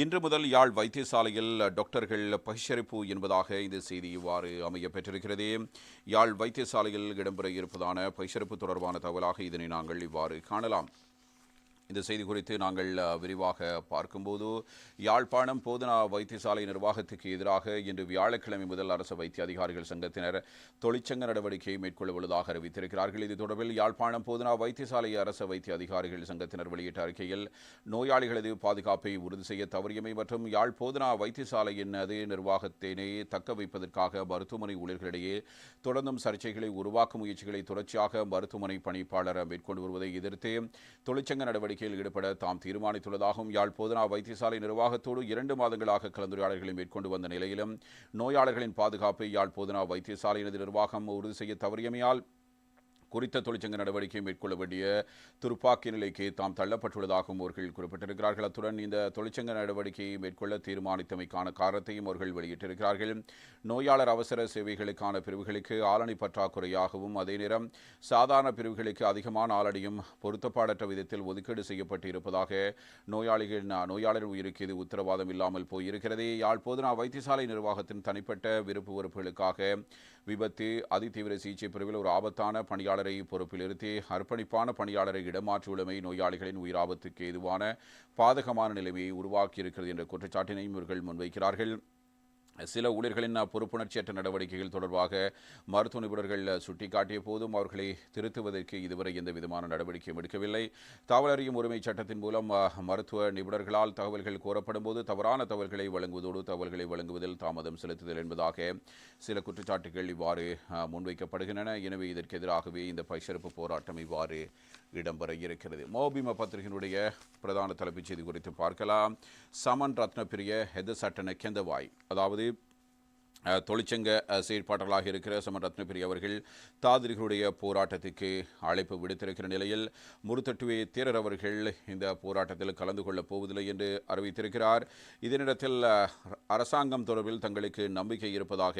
இன்று முதல் யாழ் வைத்தியசாலையில் டாக்டர்கள் பகிஷரிப்பு என்பதாக இந்த செய்தி இவ்வாறு அமைய பெற்றிருக்கிறது. யாழ் வைத்தியசாலையில் இடம்பெற இருப்பதான பகிஷரிப்பு தொடர்பான தகவலாக இதனை நாங்கள் இவ்வாறு காணலாம். இந்த செய்தி குறித்து நாங்கள் விரிவாக பார்க்கும்போது யாழ்ப்பாணம் போதனா வைத்தியசாலை நிர்வாகத்துக்கு எதிராக இன்று வியாழக்கிழமை முதல் அரசு வைத்திய அதிகாரிகள் சங்கத்தினர் தொழிற்சங்க நடவடிக்கையை மேற்கொள்ள உள்ளதாக அறிவித்திருக்கிறார்கள். இது தொடர்பில் யாழ்ப்பாணம் போதனா வைத்தியசாலை அரசு வைத்திய அதிகாரிகள் சங்கத்தினர் வெளியிட்ட அறிக்கையில் நோயாளிகளது பாதுகாப்பை உறுதி செய்ய தவறியமை மற்றும் யாழ் போதனா வைத்தியசாலையின் அதே நிர்வாகத்தினை தக்க வைப்பதற்காக மருத்துவமனை ஊழியர்களிடையே தொடர்ந்தும் சர்ச்சைகளை உருவாக்கும் முயற்சிகளை தொடர்ச்சியாக மருத்துவமனை பணிப்பாளர் மேற்கொண்டு வருவதை எதிர்த்து தொழிற்சங்க நடவடிக்கை நடவடிக்கையில் ஈடுபட தாம் தீர்மானித்துள்ளதாகவும் யாழ் போதனா வைத்தியசாலை நிர்வாகத்தோடு இரண்டு மாதங்களாக கலந்துரையாடல்களை மேற்கொண்டு வந்த நிலையிலும் நோயாளர்களின் பாதுகாப்பை யாழ் போதனா வைத்தியசாலையினது நிர்வாகம் உறுதி செய்ய தவறியமையால் குறித்த தொழிற்சங்க நடவடிக்கை மேற்கொள்ள வேண்டிய துருப்பாக்கி நிலைக்கு தாம் தள்ளப்பட்டுள்ளதாகவும் அவர்கள் குறிப்பிட்டிருக்கிறார்கள். அத்துடன் இந்த தொழிற்சங்க நடவடிக்கையை மேற்கொள்ள தீர்மானித்தமைக்கான காரணத்தையும் அவர்கள் வெளியிட்டிருக்கிறார்கள். நோயாளர் அவசர சேவைகளுக்கான பிரிவுகளுக்கு ஆளணி பற்றாக்குறையாகவும் அதே நேரம் சாதாரண பிரிவுகளுக்கு அதிகமான ஆளணியும் பொருத்தப்பாடற்ற விதத்தில் ஒதுக்கீடு செய்யப்பட்டு இருப்பதாக நோயாளிகள் நோயாளர் உயிருக்கு இது உத்தரவாதம் இல்லாமல் போயிருக்கிறது. யாழ் நான் வைத்தியசாலை நிர்வாகத்தின் தனிப்பட்ட விருப்பு வெறுப்புகளுக்காக விபத்து அதிதீவிர சிகிச்சை பிரிவில் ஒரு ஆபத்தான பணியாளர் பொறுப்பில் இருத்தி அர்ப்பணிப்பான பணியாளரை இடமாற்றியுள்ளமை நோயாளிகளின் உயிராபத்துக்கு ஏதுவான பாதகமான நிலைமையை உருவாக்கியிருக்கிறது என்ற குற்றச்சாட்டினையும் இவர்கள் முன்வைக்கிறார்கள். சில ஊழியர்களின் பொறுப்புணர்ச்சியற்ற நடவடிக்கைகள் தொடர்பாக மருத்துவ நிபுணர்கள் சுட்டிக்காட்டிய போதும் அவர்களை திருத்துவதற்கு இதுவரை எந்த விதமான நடவடிக்கையும் எடுக்கவில்லை. தகவல் அறியும் உரிமை சட்டத்தின் மூலம் மருத்துவ நிபுணர்களால் தகவல்கள் கோரப்படும் போது தவறான தகவல்களை வழங்குவதோடு தகவல்களை வழங்குவதில் தாமதம் செலுத்துதல் என்பதாக சில குற்றச்சாட்டுகள் இவ்வாறு முன்வைக்கப்படுகின்றன. எனவே இதற்கு எதிராகவே இந்த பைசிறப்பு போராட்டம் இவ்வாறு இடம்பெற இருக்கிறது. மோபிம பத்திரிகையினுடைய பிரதான தலைப்புச் செய்தி குறித்து பார்க்கலாம். சமன் ரத்னப்பிரிய ஹெதசட்டன கெந்தவாய். அதாவது தொழிற்சங்க அஹ், செயற்பாட்டாளராக இருக்கிற சமன் ரத்னபிரி அவர்கள் தாதிரிகளுடைய போராட்டத்துக்கு அழைப்பு விடுத்திருக்கிற நிலையில் முருத்தட்டுவே தேரர் அவர்கள் இந்த போராட்டத்தில் கலந்து கொள்ளப் போவதில்லை என்று அறிவித்திருக்கிறார். இதனிடத்தில் அரசாங்கம் தொடர்பில் தங்களுக்கு நம்பிக்கை இருப்பதாக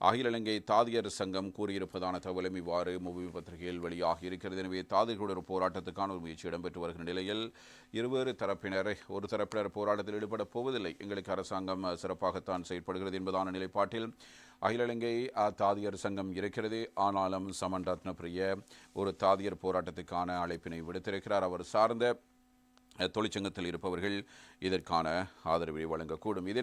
அகில இலங்கை தாதியர் சங்கம் கூறியிருப்பதான தகவலும் இவ்வாறு மூவி பத்திரிகையில் வெளியாகி இருக்கிறது. எனவே தாதிர்களுடைய போராட்டத்துக்கான ஒரு முயற்சி இடம்பெற்று வருகிற நிலையில் இருவேறு தரப்பினர் ஒரு தரப்பினர் போராட்டத்தில் ஈடுபடப் போவதில்லை. எங்களுக்கு அரசாங்கம் சிறப்பாகத்தான் செயல்படுகிறது என்பதான நிலைப்பாட்டில் அகில இலங்கை தாதியர் சங்கம் இருக்கிறது. ஆனாலும் சமன் ரத்னப்பிரிய ஒரு தாதியர் போராட்டத்துக்கான அழைப்பினை விடுத்திருக்கிறார். அவர் சார்ந்த தொழிற்சங்கத்தில் இருப்பவர்கள் இதற்கான ஆதரவை வழங்கக்கூடும். இதே